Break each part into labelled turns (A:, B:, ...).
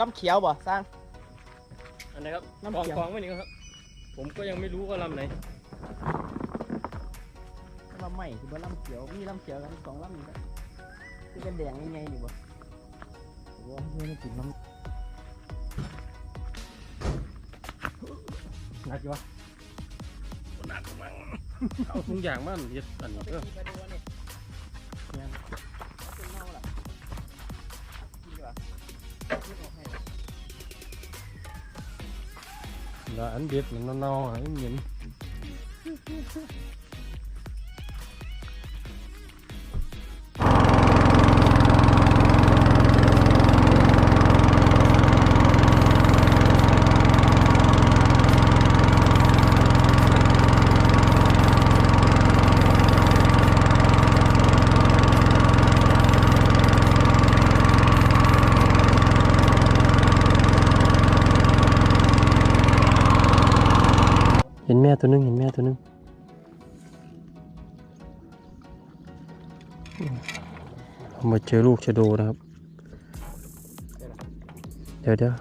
A: ลำเขียวบ่สร้าง
B: อันไหนครับ
A: น้ำ
B: กอง
A: เขียว
B: กองไว้นี่ครับ ผมก็ยังไม่รู้ว่าลำไหน
A: ลำใหม่คือว่าลำเขียว มีลำเขียวกันสองลำนี่ก็ที่เป็นแดงยังไงอยู่บ่โอ้โหเพื่อนกินน้ำหนักอยู่วะ
B: หนักมั้งเอาทุกอย่างบ้านเฮ็ดอันนี้เออ แล้วอันเด็ด มาเจอลูกชะโดนะครับ เดี๋ยวเดี๋ยว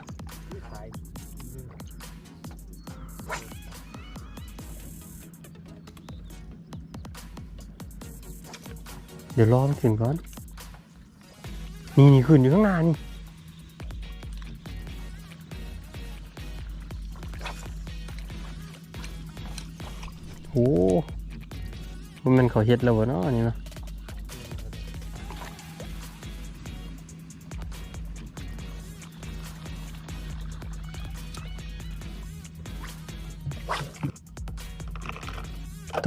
B: เดี๋ยวรอมันขึ้นก่อน นี่นี่ขึ้นอยู่ข้างหน้านี่โอ้มันมันเขาเฮ็ดแล้ววะเนาะนนี่เนาะ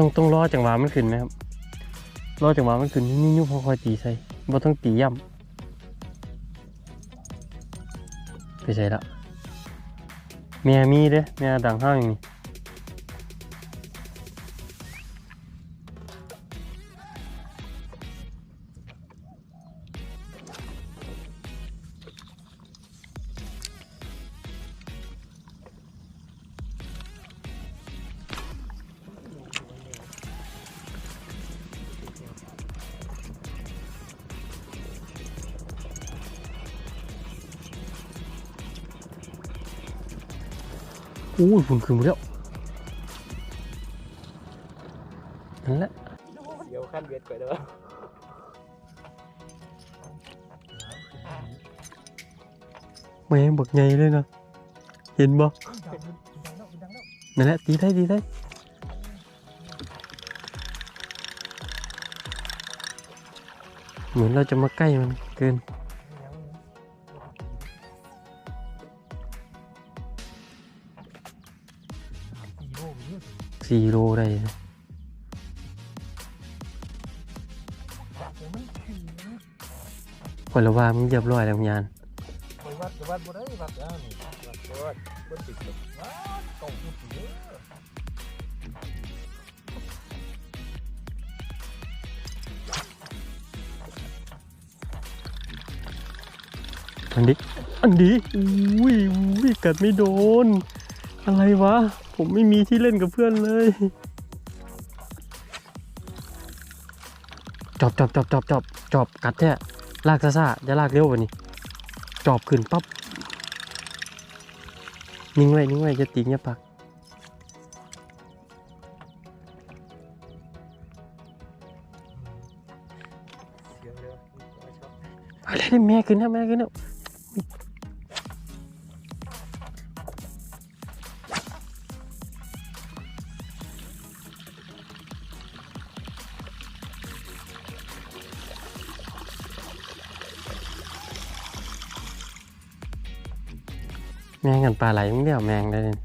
B: ต้องต้องรอจังหวะมันขึ้นไหมครับรอจังหวะมันขึ้นนี่นี่พอคอยตีใส่บ่ต้องตีย่ำไปใส่ละเมียมีเด้เมียดังห้างอย่างนี้ อู้ยฝุ่นขึ้นหมดแล้วนั่นแหละ
A: เดี๋ยวขั้นเวทก่อนเด้อ
B: แม่งบักใหญ่เลยนะเห็นบ่นั่นแหละตีได้ตีได้เหมือนเราจะมาใกล้มันเกิน สี่โลได้คนละว่ามึงเรียบร้อยแล้วมึงยาน
A: ไปวัดวัดบ่ได้วัดแล้วนี่วัดวัดบ่ติดหรอกว้าตกอยู่เด้อ
B: อันนี้ อันนี้อุ้ยอุ้ยกัดไม่โดน อะไรวะ ผมไม่มีที่เล่นกับเพื่อนเลย จอบจอบจอบจอบจอบจอบกัดแท้ลากซาซาจะลากเร็วกว่านี้ จอบขึ้นปั๊บนิ่งไว้นิ่งไว้จะตีเงี้ยปัก
A: เสียงเด้อชอบ
B: อะไรได้แม่ขึ้นแล้วแม่ขึ้นแล้ แมงกันปลาไหลมึงเดี่ยวแมงได้เลย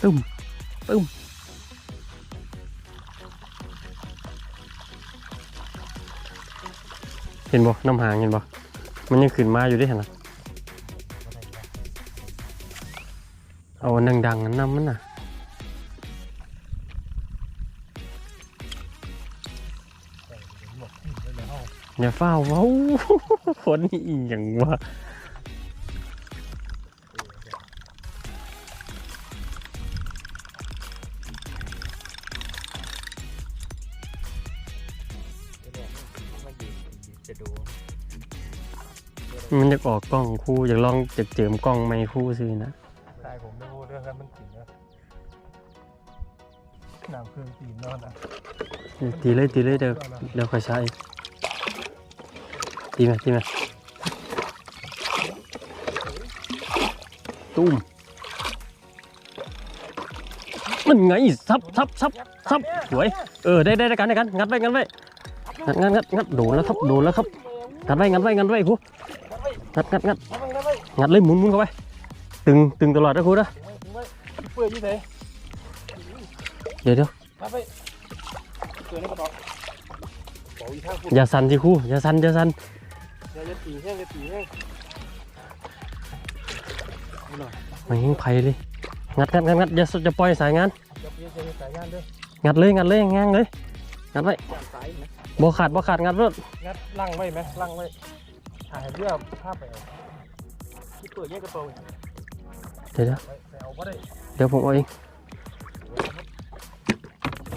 B: ตึ้มตึ้ม ห็นบ่น้ำหางเห็นบ่มันยังขึ้นมาอยู่ด้เห็นล่ะเอาอันดังๆอันน้ำมันน่ะ
A: เนะ
B: อย่าเฝ้าเว้าคนนี้อีหยังวะ
A: จะดู
B: มันจะออกกล้องคู่อยากลองจะเจิมกล้องไม่คู่ซื้อนะ
C: ใช่ผมไม่พูดเรื่องนั้นมันจริงนะน้ำเครื่องตีนนอนอะ
B: ตีเลยตีเลยเดี๋ยวเดี๋ยวค่อยใช้ตีไหมตีไหมตุ้มมันไงซับซับซับซับสวยเออได้ได้ได้กันได้กันงัดไว้งัดไว้ งัดงัดงัดงัดโดนแล้วครับโดนแล้วครับงัดไว้งัดไว้งัดไว้ครูงัดงัดงัดงัดเลยหมุนหมุนเข้าไปตึงตึงตลอดนะครูนะ
C: เปื่อยยี่ไหน
B: เดี๋ยวเดี๋ยว
C: มาไปเปื่อย่า
B: สั่นสิครูอย่าสั่นอย่าสั่น
C: อย่าตีแห้งจะตีแห้ง
B: มันยิงไผ่เลยงัดงัดงัดงัดอย่าอย่าปล่อยสายงาน
C: งัดเลยงัด
B: เลยงัดเลยงางเลยงัดไว้ บ่ขาดบ่ขาดงัดรถ
C: งัดลั่งไว้ไหมลั่งไว้ถ่ายเรือภาพไปเอาที่เปิดแยกกระเป๋า
B: เดี๋ยวเดี๋ยว
C: ไปไปเอาก็ได้
B: เดี๋ยวผมเอาเอง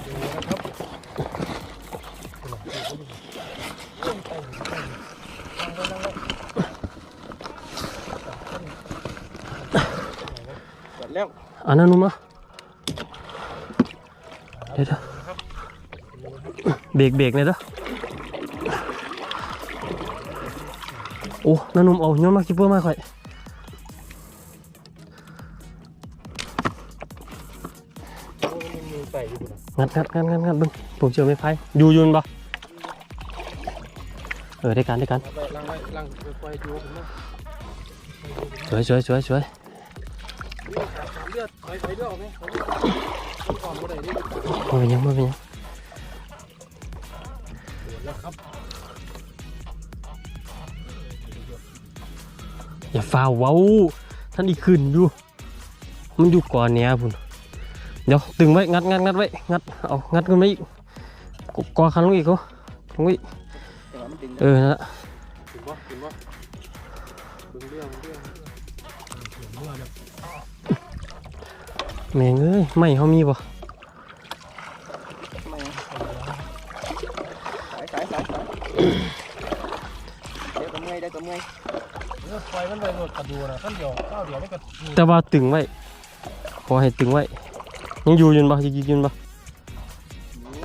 C: ดูนะครับเปิดแล้ว
B: อันนั้นนุ่มอะเดี๋ยว เบรกเบรกเลยเด้อโอ้นั่นนุ่มเอาโยนมาคิปเปอร์มาค่อยงัดงัดงัดงัดงัดบึ้งผมเจอไม่ไผ่อยู่ยืนบ่เออได้การได้การ
C: ไปลั่งไว้ลั่งไปดูผมน
B: สวยสวยสวยสวย
C: เอดไปไปเลือดออกไหมไปเอดก่อนก็ได้ดิ
B: มาเป็นยังมาเป็นยัง
C: แล้วครับ
B: อย่าฟ้าวเว้าท่านอีกขึ้นอยู่ มันอยู่ก่อนเนี้ยพุ่นเดี๋ยวตึงไว้งัดงัดงัดไว้งัดเอางัดขึ้นมาอีกกกอคันลงอีกเขาลงอีก
A: แต่ว่ามันดึง
B: เออนั่นละ
C: ถึงบ่ถึงบ่ดึงเรื่องเรื่องเรื่อง
B: แม่งเอ้ยไม่เขามีบ่
A: มื่อยเดี๋ยวก็เมื่อย
C: เลือดไฟมันไปหมดกระดูนะขั้นเดียวข้าวเดียวนี่ก็
B: แต่ว่าตึงไว้ขอให้ตึงไว้ยังอยู่อยืนบ่ยังยืนบ่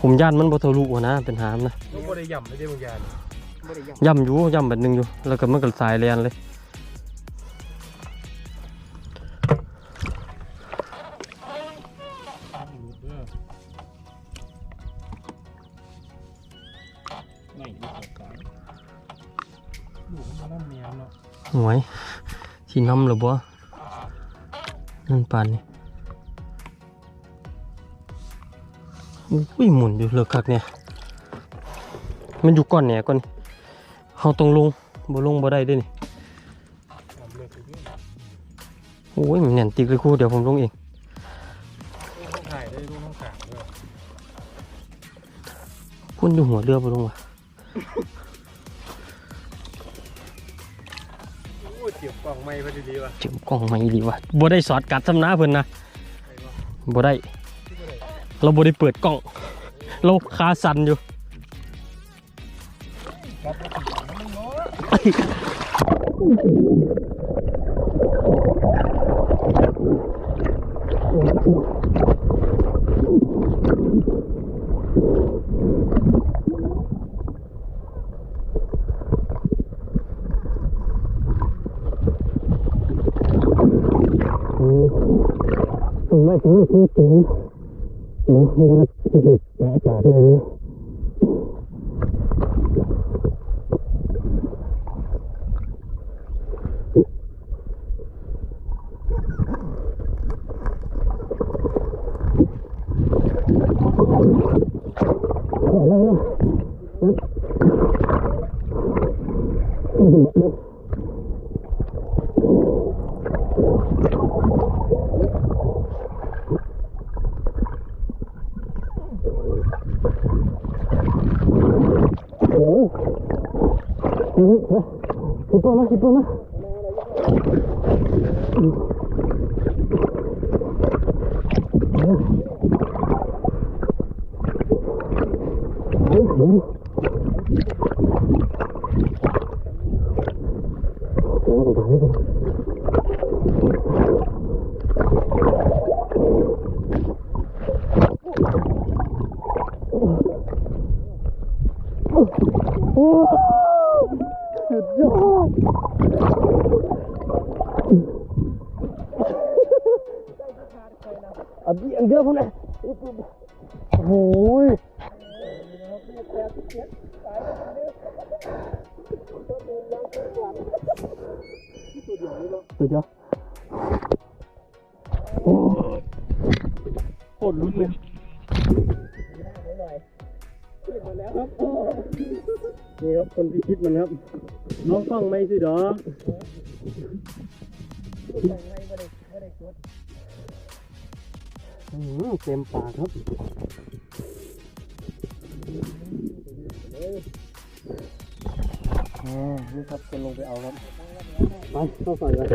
B: ผมย่านมันบ่ทะลุหัวนะเป็นหามนะ
C: ลูกบ่ได้ย่ำไม่ได้บางอย่าง
A: ไม่ได้ยัง
B: ย่ำอยู่ย่ำแบบหนึงอยู่ แล้วก็มันก็สายแลนเลย หวยสิน้ำหรือบ่นั่นปานนี่อุ้ยหมุนอยู่เลือกคักเนี่ยมันอยู่ก่อนเนี่ยก่อนเฮาต้องลงบ่ลงบ่ได้ด้นี่
C: น้ำเลือดอยู่ที่
B: โอ้ยมันแน่นติกเลยครูเดี๋ยวผมลงเอง
C: ลูกต้องถ่ายได้ลูกต้องกางด้วย
B: พุ่นอยู่หัวเรือบ่ลงวะ
C: โอ้ยเสียบกล่องไม้พอดีวะ
B: เจิมกล้องไมาอีวะบ่ได้สอดกัดสำน้าเพิ่นนะบ่ได้
C: ที่บ่ได้
B: เราบ่ได้เปิดกล้อง เราคาสันอยู่
C: แล้วติดมันเนาะ
B: ไม่ถึงคือถึงนะมันจะแตะจากเลย โอ้ยเฮ้ยเฮ้ สุดยอดโอ้ยโคตรลุ้นเลยนี่ครับคนพิชิตมันครับ น้องฟังไหมสิดอกอืมเต็มปากครับ อ๋อนี่ครับจะลงไปเอาครับ ไปเข้าฝั่งเลย